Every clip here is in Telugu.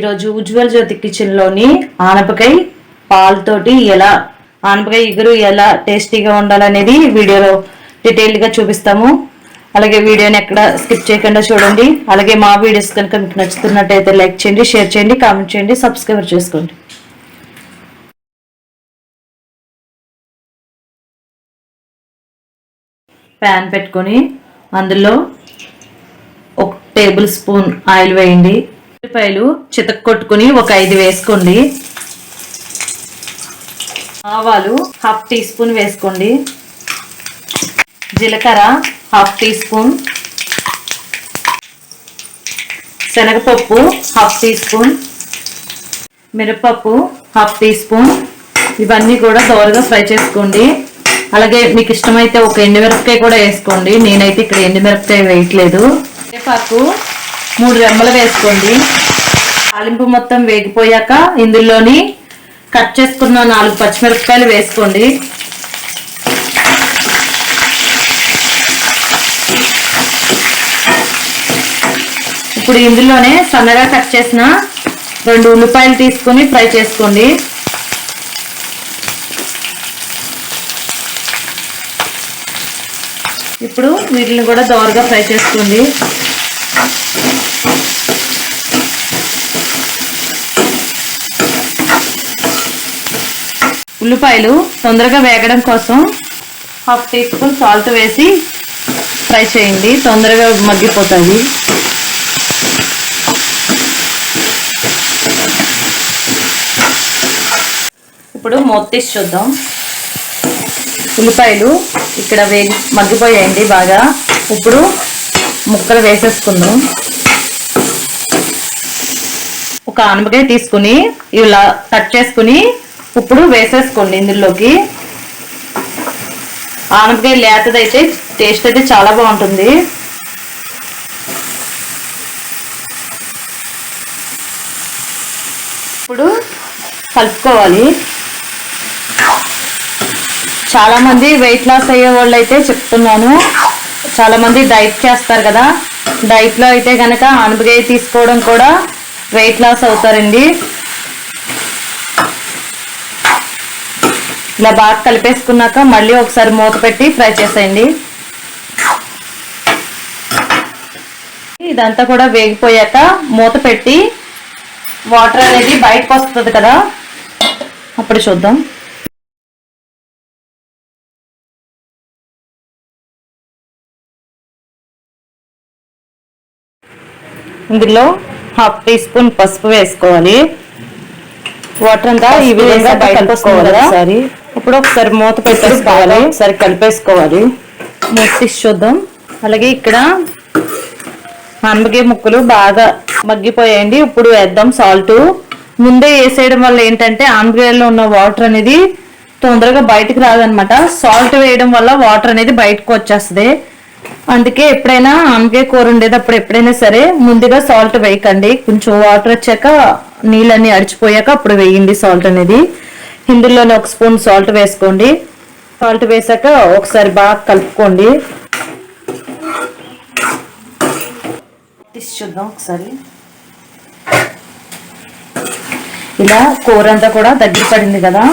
ఈరోజు ఉజ్వల్ జ్యోతి కిచెన్లోని ఆనపకాయ పాలతోటి ఎలా ఆనపకాయ ఇగురు ఎలా టేస్టీగా ఉండాలనేది వీడియోలో డీటెయిల్గా చూపిస్తాము. అలాగే వీడియోని ఎక్కడ స్కిప్ చేయకుండా చూడండి. అలాగే మా వీడియోస్ కనుక మీకు నచ్చుతున్నట్టయితే లైక్ చేయండి షేర్ చేయండి కామెంట్ చేయండి సబ్స్క్రైబ్ చేసుకోండి. ప్యాన్ పెట్టుకొని అందులో ఒక టేబుల్ స్పూన్ ఆయిల్ వేయండి. ఉల్లిపాయలు చితక్ కొట్టుకుని ఒక ఐదు వేసుకోండి. ఆవాలు హాఫ్ టీ స్పూన్ వేసుకోండి. జీలకర్ర హాఫ్ టీ స్పూన్. శనగపప్పు హాఫ్ టీ స్పూన్. మిరపప్పు హాఫ్ టీ స్పూన్. ఇవన్నీ కూడా దోరగా ఫ్రై చేసుకోండి. అలాగే మీకు ఇష్టమైతే ఒక ఎండుమిరపకాయ కూడా వేసుకోండి. నేనైతే ఇక్కడ ఎండుమిరపకాయ వేయట్లేదు. కరివేపాకు మూడు రెమ్మలు వేసుకోండి. తాలింపు మొత్తం వేగిపోయాక ఇందులోని కట్ చేసుకున్న నాలుగు పచ్చిమిరపకాయలు వేసుకోండి. ఇప్పుడు ఇందులోనే సన్నగా కట్ చేసిన రెండు ఉల్లిపాయలు తీసుకొని ఫ్రై చేసుకోండి. ఇప్పుడు వీటిని కూడా దోరగా ఫ్రై చేసుకోండి. ఉల్లిపాయలు తొందరగా వేగడం కోసం హాఫ్ టీ స్పూన్ సాల్ట్ వేసి ఫ్రై చేయండి. తొందరగా మగ్గిపోతుంది ఇప్పుడు మొత్తీస్ చూద్దాం. ఉల్లిపాయలు ఇక్కడ వేగి మగ్గిపోయాయండి బాగా. ఇప్పుడు ముక్కలు వేసేసుకుందాం. ఒక ఆనపకాయ తీసుకుని ఇలా కట్ చేసుకుని ఇప్పుడు వేసేసుకోండి ఇందులోకి. ఆనపకాయ లేతదైతే టేస్ట్ అయితే చాలా బాగుంటుంది. ఇప్పుడు కలుపుకోవాలి. చాలామంది వెయిట్ లాస్ అయ్యే వాళ్ళు అయితే చెప్తున్నాను. చాలామంది డైట్ చేస్తారు కదా. డైట్లో అయితే కనుక ఆనపకాయ తీసుకోవడం కూడా వెయిట్ లాస్ అవుతారండి. ఇలా బాగా కలిపేసుకున్నాక మళ్ళీ ఒకసారి మూత పెట్టి ఫ్రై చేసేయండి. ఇదంతా కూడా వేగిపోయాక మూత పెట్టి వాటర్ అనేది బయటకు వస్తుంది కదా అప్పుడు చూద్దాం. ఇందులో హాఫ్ టీ స్పూన్ పసుపు వేసుకోవాలి. వాటర్ అంతా ఈ విధంగా బయటకు వస్తుంది కదా. ఒకసారి. ఇప్పుడు ఒకసారి మూత పెట్టేసుకోవాలి ఒకసారి కలిపేసుకోవాలి. మూత తీసి చూద్దాం. అలాగే ఇక్కడ అనపకాయ ముక్కలు బాగా మగ్గిపోయాయండి. ఇప్పుడు వేద్దాం సాల్ట్. ముందే వేసేయడం వల్ల ఏంటంటే ఆనపకాయలో ఉన్న వాటర్ అనేది తొందరగా బయటకు రాదనమాట సాల్ట్ వేయడం వల్ల వాటర్ అనేది బయటకు వచ్చేస్తుంది. అందుకే ఎప్పుడైనా ఆనపకాయ కూర ఉండేటప్పుడు ఎప్పుడైనా సరే ముందుగా సాల్ట్ వేయకండి. కొంచెం వాటర్ వచ్చాక నీళ్ళన్నీ అడిచిపోయాక అప్పుడు వేయండి సాల్ట్ అనేది. ఇందులోనే ఒక స్పూన్ సాల్ట్ వేసుకోండి. సాల్ట్ వేసాక ఒకసారి బాగా కలుపుకోండి. తీసి చూద్దాం ఒకసారి. ఇలా కూర అంతా కూడా దగ్గర పడింది కదా.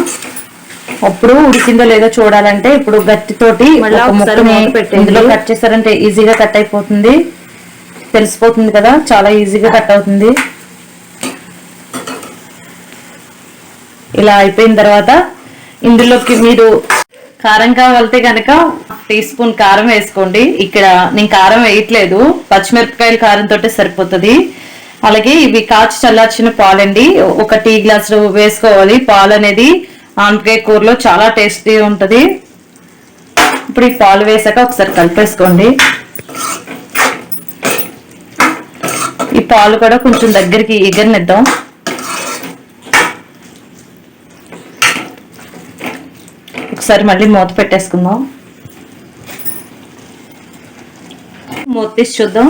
అప్పుడు ఉడికిందో లేదో చూడాలంటే ఇప్పుడు గట్టితోటి. ఇందులో కట్ చేశారంటే ఈజీగా కట్ అయిపోతుంది. తెలిసిపోతుంది కదా చాలా ఈజీగా కట్ అవుతుంది. ఇలా అయిపోయిన తర్వాత ఇందులోకి మీరు కారం కావాలంటే కనుక టీ స్పూన్ కారం వేసుకోండి. ఇక్కడ నేను కారం వేయట్లేదు. పచ్చిమిరపకాయల కారంతో సరిపోతుంది. అలాగే ఇవి కాచి చల్లార్చిన పాలండి. ఒక టీ గ్లాసులు వేసుకోవాలి. పాలు అనేది ఆనపకాయ కూరలో చాలా టేస్టీ ఉంటుంది. ఇప్పుడు ఈ పాలు వేసాక ఒకసారి కలిపేసుకోండి. ఈ పాలు కూడా కొంచెం దగ్గరికి ఎగరనిద్దాం. ఒకసారి మళ్ళీ మూత పెట్టేసుకుందాం. మూత తీసి చూద్దాం.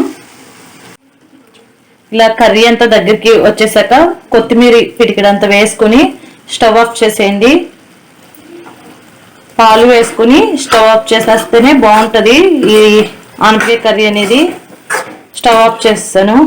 ఇలా కర్రీ అంతా దగ్గరికి వచ్చేసాక కొత్తిమీర పిడికిడంత వేసుకుని స్టవ్ ఆఫ్ చేసేయండి. పాలు వేసుకుని స్టవ్ ఆఫ్ చేసేస్తేనే బాగుంటుంది ఈ ఆనపకాయ కర్రీ అనేది. స్టవ్ ఆఫ్ చేస్తాను.